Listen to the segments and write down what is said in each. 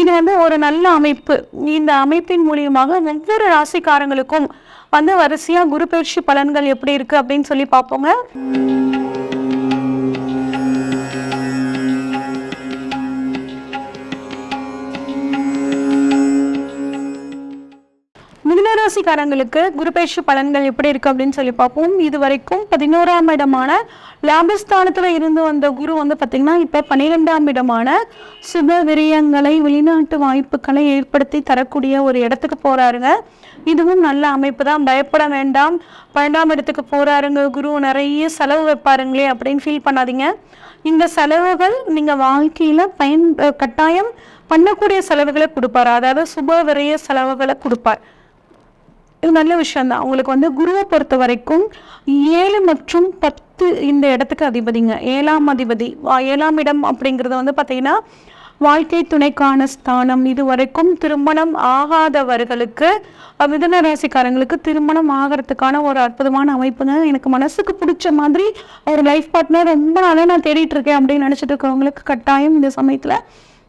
இது வந்து ஒரு நல்ல அமைப்பு. இந்த அமைப்பின் மூலியமாக ஒவ்வொரு ராசிக்காரங்களுக்கும் வந்து வரிசையாக குரு பயிற்சி பலன்கள் எப்படி இருக்கு அப்படின்னு சொல்லி பார்ப்போங்க. ராசிக்காரங்களுக்கு குரு பலன்கள் எப்படி இருக்கு அப்படின்னு சொல்லி பார்ப்போம். இது வரைக்கும் பதினோராம் இடமான லாபஸ்தானத்துல இருந்து வந்த குரு வந்து பாத்தீங்கன்னா இப்ப பன்னிரெண்டாம் இடமான சுப விரயங்களை வெளிநாட்டு வாய்ப்புகளை ஏற்படுத்தி தரக்கூடிய ஒரு இடத்துக்கு போறாருங்க. இதுவும் நல்ல அமைப்பு தான். பயப்பட வேண்டாம். பன்னெண்டாம் இடத்துக்கு போறாருங்க குரு. நிறைய செலவு வைப்பாருங்களே அப்படின்னு ஃபீல் பண்ணாதீங்க. இந்த செலவுகள் நீங்க வாழ்க்கையில பயன் கட்டாயம் பண்ணக்கூடிய செலவுகளை கொடுப்பார். அதாவது சுப விரைய செலவுகளை கொடுப்பார். இது நல்ல விஷயந்தான் உங்களுக்கு வந்து குருவை பொறுத்த வரைக்கும் ஏழு மற்றும் பத்து இந்த இடத்துக்கு அதிபதிங்க. ஏழாம் அதிபதி. வா- ஏழாம் இடம் அப்படிங்கிறது வந்து பார்த்தீங்கன்னா வாழ்க்கை துணைக்கான ஸ்தானம். இது வரைக்கும் திருமணம் ஆகாதவர்களுக்கு மிதன ராசிக்காரங்களுக்கு திருமணம் ஆகிறதுக்கான ஒரு அற்புதமான அமைப்புங்க. எனக்கு மனசுக்கு பிடிச்ச மாதிரி ஒரு லைஃப் பார்ட்னர் ரொம்ப நாளாக நான் தேடிட்டு இருக்கேன் அப்படின்னு நினச்சிட்டு இருக்கிறவங்களுக்கு கட்டாயம் இந்த சமயத்தில்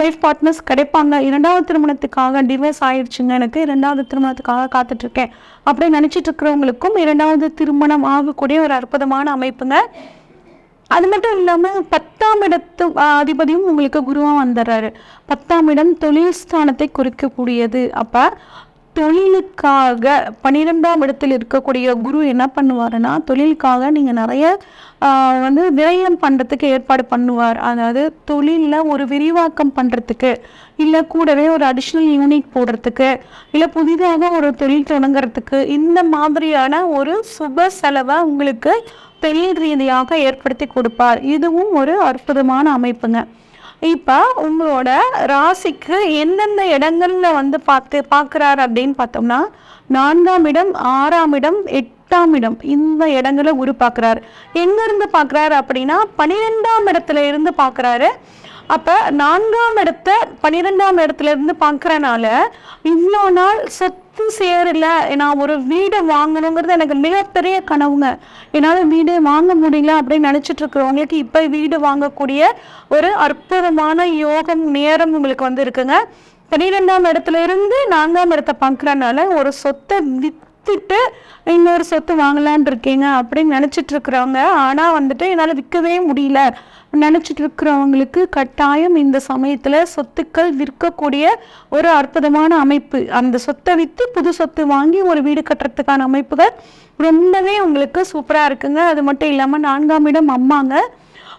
லைஃப் பார்ட்னர்ஸ் கிடைப்பாங்க. இரண்டாவது திருமணத்துக்காக டிவைஸ் ஆயிடுச்சுங்க. எனக்கு இரண்டாவது திருமணத்துக்காக காத்துட்ருக்கேன். அப்படி நினச்சிட்டு இருக்கிறவங்களுக்கும் இரண்டாவது திருமணம் ஆகக்கூடிய ஒரு அற்புதமான அமைப்புங்க. அது மட்டும் இல்லாமல் பத்தாம் இடத்து அதிபதியும் உங்களுக்கு குருவாக வந்துடுறாரு பத்தாம் இடம் தொழில் ஸ்தானத்தை குறிக்கக்கூடியது. அப்போ தொழிலுக்காக பன்னிரெண்டாம் இடத்தில் இருக்கக்கூடிய குரு என்ன பண்ணுவாருன்னா தொழிலுக்காக நீங்கள் நிறைய வந்து விரயம் பண்ணுறதுக்கு ஏற்பாடு பண்ணுவார். அதாவது தொழிலில் ஒரு விரிவாக்கம் பண்ணுறதுக்கு இல்லை கூடவே ஒரு அடிஷ்னல் யூனிட் போடுறதுக்கு இல்லை புதிதாக ஒரு தொழில் தொடங்குறதுக்கு இந்த மாதிரியான ஒரு சுப செலவை உங்களுக்கு தொழில் ரீதியாக ஏற்படுத்தி கொடுப்பார். இதுவும் ஒரு அற்புதமான அமைப்புங்க. இப்போ உங்களோட ராசிக்கு எந்தெந்த இடங்களில் வந்து பார்த்து பார்க்குறாரு அப்படின்னு பார்த்தோம்னா நான்காம் இடம் ஆறாம் இடம் எட்டாம் இடம் இந்த இடங்களை குரு பார்க்குறாரு. எங்கேருந்து பார்க்குறாரு அப்படின்னா பன்னிரெண்டாம் இடத்துல இருந்து பார்க்குறாரு. அப்போ நான்காம் இடத்த பன்னிரெண்டாம் இடத்துல இருந்து இவ்வளோ நாள் சொத்து சேரல. நான் ஒரு வீடை வாங்கணுங்கிறது எனக்கு மிகப்பெரிய கனவுங்க. என்னால் வீடு வாங்க முடியல அப்படின்னு நினச்சிட்டு இருக்கிறவங்களுக்கு இப்போ வீடு வாங்கக்கூடிய ஒரு அற்புதமான யோகம் நேரம் உங்களுக்கு வந்து இருக்குங்க. பன்னிரெண்டாம் இடத்துல இருந்து நான்காம் இடத்தை பார்க்குறனால ஒரு சொத்தை வித்து வித்துட்டு இன்னொரு சொத்து வாங்கலான் இருக்கீங்க அப்படின்னு நினச்சிட்டு இருக்கிறவங்க. ஆனால் வந்துட்டு என்னால் விற்கவே முடியல. நினச்சிட்டு இருக்கிறவங்களுக்கு கட்டாயம் இந்த சமயத்தில் சொத்துக்கள் விற்கக்கூடிய ஒரு அற்புதமான அமைப்பு. அந்த சொத்தை விற்று புது சொத்து வாங்கி ஒரு வீடு கட்டுறதுக்கான அமைப்புகள் ரொம்பவே உங்களுக்கு சூப்பராக இருக்குங்க. அது மட்டும் இல்லாமல் நான்காம் இடம் அம்மாங்க.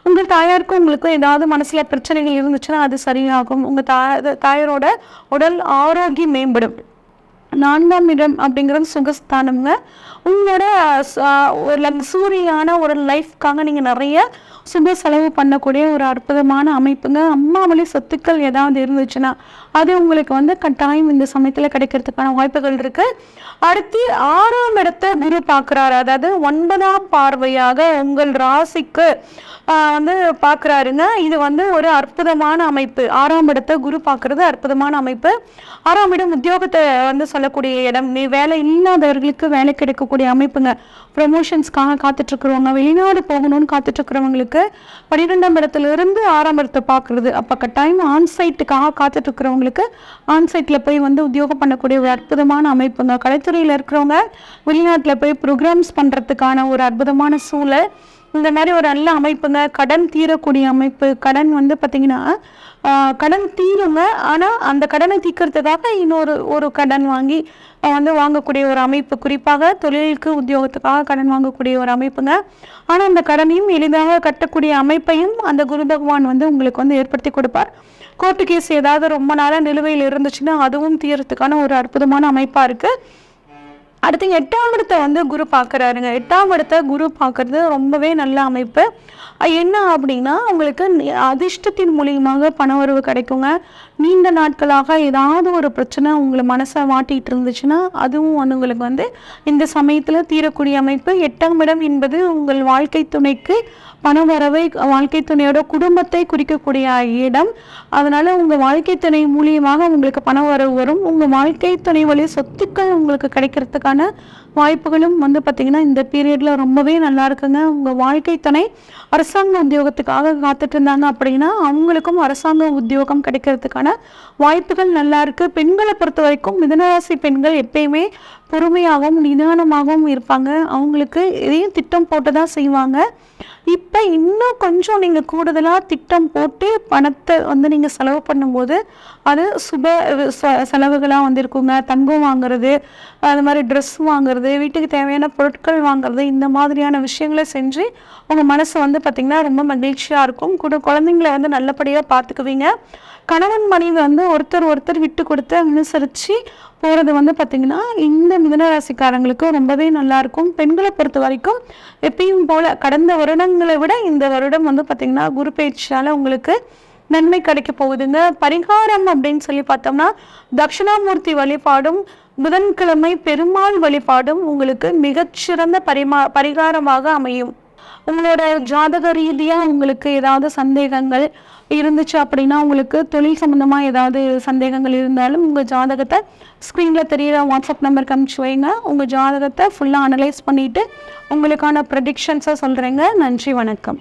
உங்கள் தாயாருக்கும் உங்களுக்கும் ஏதாவது மனசில் பிரச்சனைகள் இருந்துச்சுன்னா அது சரியாகும். உங்கள் தாய தாயாரோட உடல் ஆரோக்கியம் மேம்படும். நான்காம் இடம் அப்படிங்கிறது சுகஸ்தானம்ங்க. உங்களோட ஒரு சூரியான ஒரு லைஃப்க்காக நீங்கள் நிறைய சுப செலவு பண்ணக்கூடிய ஒரு அற்புதமான அமைப்புங்க. அம்மா வழி சொத்துக்கள் ஏதாவது இருந்துச்சுன்னா அது உங்களுக்கு வந்து கட்டாயம் இந்த சமயத்தில் கிடைக்கிறதுக்கான வாய்ப்புகள் இருக்குது அடுத்து ஆறாம் இடத்தை குரு பார்க்குறாரு. அதாவது ஒன்பதாம் பார்வையாக உங்கள் ராசிக்கு வந்து பார்க்குறாருங்க. இது வந்து ஒரு அற்புதமான அமைப்பு. ஆறாம் இடத்தை குரு பார்க்குறது அற்புதமான அமைப்பு. ஆறாம் இடம் உத்தியோகத்தை வந்து சொல்லக்கூடிய இடம். நீ வேலை இல்லாதவர்களுக்கு வேலை கிடைக்கக்கூடிய அமைப்புங்க. ப்ரொமோஷன்ஸ்க்காக காத்துட்ருக்குறவங்க வெளிநாடு போகணும்னு காத்துட்ருக்குறவங்களுக்கு பன்னிரெண்டாம் இடத்துலேருந்து ஆறாம் இடத்தை பார்க்குறது அப்போ கட்டாயம் ஆன்சைட்டுக்காக காத்துட்ருக்குறவங்களுக்கு ஆன்சைட்டில் போய் வந்து உத்தியோகம் பண்ணக்கூடிய ஒரு அற்புதமான அமைப்புங்க. கலைத்துறையில் இருக்கிறவங்க வெளிநாட்டில் போய் ப்ரோக்ராம்ஸ் பண்ணுறதுக்கான ஒரு அற்புதமான சூழல். இந்த மாதிரி ஒரு நல்ல அமைப்புங்க. கடன் தீரக்கூடிய அமைப்பு. கடன் வந்து பார்த்திங்கன்னா கடன் தீருங்க. ஆனால் அந்த கடனை தீர்க்கறதுக்காக இன்னொரு ஒரு கடன் வாங்கி வந்து வாங்கக்கூடிய ஒரு அமைப்பு. குறிப்பாக தொழிலுக்கு உத்தியோகத்துக்காக கடன் வாங்கக்கூடிய ஒரு அமைப்புங்க. ஆனால் அந்த கடனையும் எளிதாக கட்டக்கூடிய அமைப்பையும் அந்த குரு பகவான் வந்து உங்களுக்கு வந்து ஏற்படுத்தி கொடுப்பார். கோர்ட்டு கேஸ் ஏதாவது ரொம்ப நாளாக நிலுவையில் இருந்துச்சுன்னா அதுவும் தீர்றதுக்கான ஒரு அற்புதமான அமைப்பாக இருக்குது அடுத்து எட்டாம் இடத்தை வந்து குரு பார்க்குறாருங்க. எட்டாம் இடத்தை குரு பார்க்கறது ரொம்பவே நல்ல அமைப்பு. என்ன அப்படின்னா உங்களுக்கு அதிர்ஷ்டத்தின் மூலியமாக பணவரவு கிடைக்குங்க. நீண்ட நாட்களாக ஏதாவது ஒரு பிரச்சனை உங்களை மனசை மாட்டிகிட்டு இருந்துச்சுன்னா அதுவும் வந்து உங்களுக்கு வந்து இந்த சமயத்தில் தீரக்கூடிய அமைப்பு. எட்டாம் இடம் என்பது உங்கள் வாழ்க்கை துணைக்கு பணவரவை வாழ்க்கை துணையோட குடும்பத்தை குறிக்கக்கூடிய இடம். அதனால உங்கள் வாழ்க்கை துணை மூலியமாக உங்களுக்கு பண வரவு வரும். உங்கள் வாழ்க்கை துணை வழி சொத்துக்கள் உங்களுக்கு கிடைக்கிறதுக்கான வாய்ப்புகளும் வந்து பார்த்திங்கன்னா இந்த பீரியடில் ரொம்பவே நல்லா இருக்குங்க. உங்கள் வாழ்க்கை துணை அரசாங்க உத்தியோகத்துக்காக காத்துட்டு இருந்தாங்க அப்படின்னா அவங்களுக்கும் அரசாங்க உத்தியோகம் கிடைக்கிறதுக்கான வாய்ப்புகள் நல்லா இருக்குது பெண்களை பொறுத்த வரைக்கும் மிதனராசி பெண்கள் எப்பயுமே பொறுமையாகவும் நிதானமாகவும் இருப்பாங்க. அவங்களுக்கு எதையும் திட்டம் போட்டு தான் செய்வாங்க. இப்போ இன்னும் கொஞ்சம் நீங்கள் கூடுதலாக திட்டம் போட்டு பணத்தை வந்து நீங்கள் செலவு பண்ணும்போது அது சுப ச- செலவுகளாக வந்து இருக்குங்க தங்கம் வாங்குறது அது மாதிரி ட்ரெஸ் வாங்குறது வீட்டுக்கு தேவையான பொருட்கள் வாங்குறது இந்த மாதிரியான விஷயங்களை செஞ்சு உங்கள் மனசு வந்து பார்த்திங்கன்னா ரொம்ப மகிழ்ச்சியாக இருக்கும். கூட குழந்தைங்கள வந்து நல்லபடியாக பார்த்துக்குவீங்க கணவன் மனைவி வந்து ஒருத்தர் ஒருத்தர் விட்டு கொடுத்து அனுசரித்து போகிறது வந்து பார்த்திங்கன்னா இந்த மிதனராசிக்காரங்களுக்கு ரொம்பவே நல்லாயிருக்கும் பெண்களை பொறுத்த வரைக்கும் எப்பயும் போல் கடந்த வருடங்களை விட இந்த வருடம் வந்து பார்த்திங்கன்னா குரு பயிற்சியால் உங்களுக்கு நன்மை கிடைக்க போகுதுங்க. பரிகாரம் அப்படின்னு சொல்லி பார்த்தோம்னா தட்சிணாமூர்த்தி வழிபாடும் புதன்கிழமை பெருமாள் வழிபாடும் உங்களுக்கு மிகச்சிறந்த பரிமா பரிகாரமாக அமையும். உங்களோட ஜாதக ரீதியாக உங்களுக்கு ஏதாவது சந்தேகங்கள் இருந்துச்சு அப்படின்னா உங்களுக்கு தொழில் சம்மந்தமாக ஏதாவது சந்தேகங்கள் இருந்தாலும் உங்கள் ஜாதகத்தை ஸ்க்ரீனில் தெரியிற வாட்ஸ்அப் நம்பருக்கு அனுப்பிச்சு வைங்க. உங்கள் ஜாதகத்தை ஃபுல்லாக அனலைஸ் பண்ணிவிட்டு உங்களுக்கான ப்ரெடிக்ஷன்ஸை சொல்கிறேங்க நன்றி வணக்கம்.